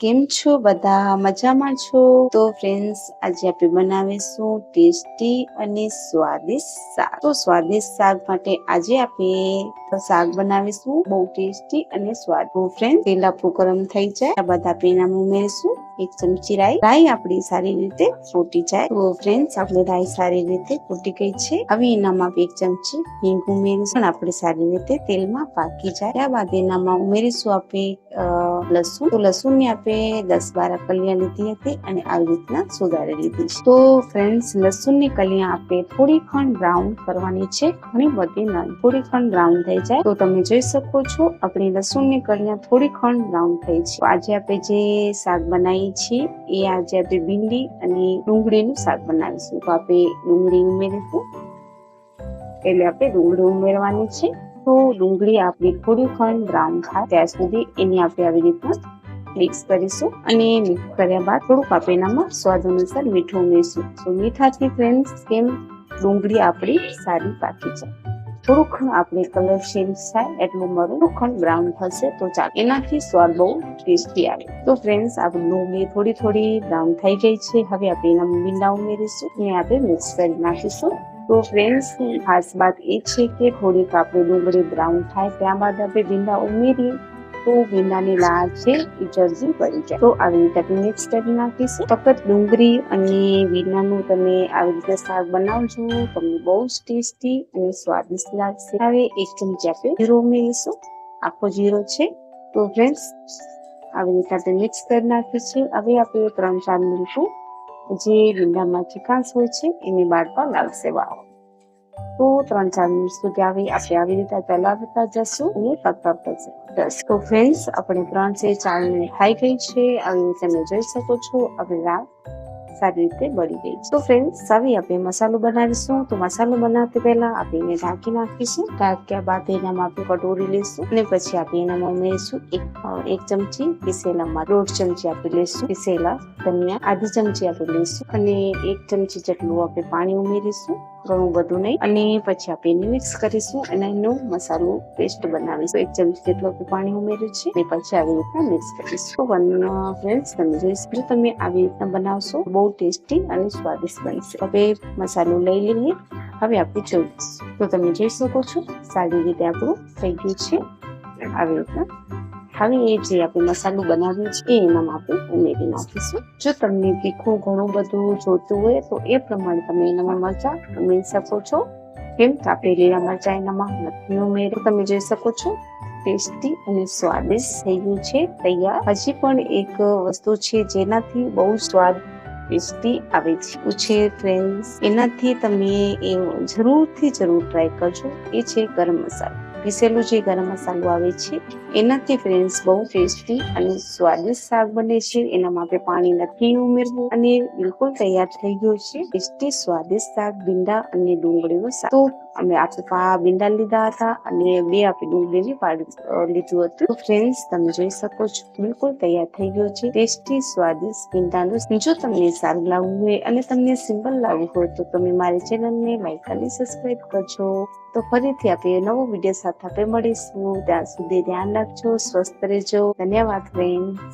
કેમ છો? બધા મજામાં છો? તો ફ્રેન્ડ્સ આજે આપણે બનાવીશું ટેસ્ટી અને સ્વાદિષ્ટ શાક. તો સ્વાદિષ્ટ શાક માટે આજે આપણે શાક બનાવીશું બહુ ટેસ્ટી અને સ્વાદ. બહુ ફ્રેન્ડ તેલ આપણું ગરમ થઈ જાય. આ બધા પેનામાં ઉમેરીશું એક ચમચી રાઈ. રાઈ આપણી સારી રીતે ફૂટી જાય. તો ફ્રેન્ડ્સ આપણે રાઈ સારી રીતે ફૂટી ગઈ છે. હવે એનામાં એક ચમચી હિંગ ઉમેરીશું. આપણે સારી રીતે તેલમાં પાકી જાય. ત્યારબાદ એનામાં ઉમેરીશું આપણે અ, તો લસુણની આપણે દસ બાર કલિયા લીધી હતી અને આવી રીતના સુધારી લીધી છે. તો ફ્રેન્ડ્સ લસણની કલિયા આપણે થોડી ખંડ બ્રાઉન કરવાની છે ઘણી બધી નહીં થોડી ખણ બ્રાઉન થઈ જાય. તો તમે જોઈ શકો છો આપણી લસણની કલિયા થોડી ખંડ બ્રાઉન થઈ છે. આજે આપણે જે શાક બનાવીએ છે. એ આજે આપણે ભીંડી અને ડુંગળીનું શાક બનાવીશું. તો આપણે ડુંગળી ઉમેરીશું. એટલે આપણે ડુંગળી ઉમેરવાની છે. તો ડુંગળી આપણી થોડી ખંડ બ્રાઉન થાય. ત્યાં સુધી એની આપણે આવી રીતના મિક્સ કરીશું અને મિક્સ કર્યા બાદ થોડુંક આપણે એનામાં સ્વાદ અનુસાર મીઠું ઉમેરીશું. તો મીઠાથી ફ્રેન્ડ્સ કેમ? ડુંગળી આપણી સારી પાકી જાય. થોડુંક આપણે કલર ચેન્જ થાય એટલું મરું ખણ બ્રાઉન થશે તો ચાલો. એનાથી સ્વાદ બહુ ટેસ્ટી આવે. તો ફ્રેન્ડ્સ આપણું ડુંગળી થોડી થોડી બ્રાઉન થઈ ગઈ છે. હવે આપણે એના મીંડા ઉમેરીશું અને આપણે મિક્સ કરી નાખીશું. તો ફ્રેન્ડ્સ ખાસ વાત એ છે કે થોડીક આપણે ડુંગળી બ્રાઉન થાય, ત્યાં બાદ આપણે ભીંડા ઉમેરીએ. તો ભીંડાની લાળ છે એ જલ્દી પડી જાય. તો આવી રીતે આપણે મિક્સ કરી નાખીશું ફક્ત ડુંગળી અને ભીંડાનું તમે આવી રીતે શાક બનાવજો. તમને બહુ જ ટેસ્ટી અને સ્વાદિષ્ટ લાગશે. હવે એક ચમચી આપણે જીરો ઉમેરીશું. આખો જીરો છે. તો ફ્રેન્ડ્સ આવી રીતે આપણે મિક્સ કરી નાખીશું હવે આપણે ત્રણ ચાર મિનિટું જે ભીંડામાં ચિકાસ હોય છે, એને બાળપણ લાગશે. વાવ. તો ત્રણ ચાર મિનિટ સુધી આવી આપણે આવી રીતે ચલાવતા જશું અને પકડતા જશું તો ફ્રેન્ડ્સ આપણે ત્રણથી ચાર મિનિટ થઈ ગઈ છે આવી તમે જોઈ શકો છો હવે રાત સારી રીતે બળી ગઈ તો ફ્રેન્ડ્સ હવે આપણે મસાલો બનાવીશું તો મસાલો બનાવતી પહેલા આપણે એને ઢાંકી નાખીશું ઢાંક્યા બાદ એનામાં આપણે કટોરી લઈશું અને પછી આપણે એનામાં ઉમેરીશું એક એક ચમચી પીસેલામાં દોઢ ચમચી આપણે લઈશું પીસેલા ધનિયા આધી ચમચી આપણે લઈશું અને એક ચમચી જેટલું આપણે પાણી ઉમેરીશું ઘણું બધું નહીં. અને પછી આપણે મિક્સ કરીશું અને એનો મસાલો પેસ્ટ બનાવીશું. એક ચમચી જેટલું આપણે પાણી ઉમેર્યું છે. અને પછી આવી રીતના મિક્સ કરીશું. વન ફ્રેન્ડ્સ તમે જોઈશ જો તમે આવી રીતના બનાવશો. બહુ ટેસ્ટી અને સ્વાદિષ્ટ બનશે. હવે મસાલો લઈ લઈએ. હવે આપણે જોઈશું. તો તમે જોઈ શકો છો, સારી રીતે આપણું થઈ ગયું છે. આવી રીતના. હવે એ જે આપણે મસાલો બનાવ્યો છે, એ એનામાં આપણે ઉમેરી નાખીશું જો તમને તીખું ઘણું બધું જોતું હોય તો એ પ્રમાણે તમે એનામાં મરચા ઉમેરી શકો છો. કેમ કે આપણે લીલા મરચા એનામાં નથી ઉમેરી તમે જોઈ શકો છો, ટેસ્ટી અને સ્વાદિષ્ટ થઈ ગયું છે, તૈયાર. હજી પણ એક વસ્તુ છે જેનાથી બહુ સ્વાદ ટેસ્ટી આવે છે. ઉછેર ફ્રેન્ડ્સ એનાથી તમે એ જરૂરથી જરૂર ટ્રાય કરજો. એ છે ગરમ મસાલો. પીસેલું જે ગરમ મસાલો આવે છે, એનાથી ફ્રેન્ડ્સ બહુ ટેસ્ટી અને સ્વાદિષ્ટ શાક બને છે. એનામાં આપણે પાણી નથી ઉમેરવું અને બિલકુલ તૈયાર થઈ ગયું છે. ટેસ્ટી સ્વાદિષ્ટ શાક ભીંડા અને ડુંગળીનું શાક. તો અમે આટલા બિંડા લીધા હતા અને બે આપણે ડુંગળીની પાડી લીધું હતું. ફ્રેન્ડ્સ તમે જોઈ શકો છો, બિલકુલ તૈયાર થઈ ગયો છે. ટેસ્ટી સ્વાદિષ્ટ ભીંડાનું જો તમને સારું લાગવું હોય અને તમને સિમ્પલ લાગવું હોય તો તમે મારી ચેનલને લાઈક અને સબસ્ક્રાઈબ કરજો. તો ફરીથી આપણે નવો વીડિયો સાથે આપણે મળીશું. ત્યાં સુધી ધ્યાન રાખજો, સ્વસ્થ રહેજો. ધન્યવાદ ફ્રેન્ડ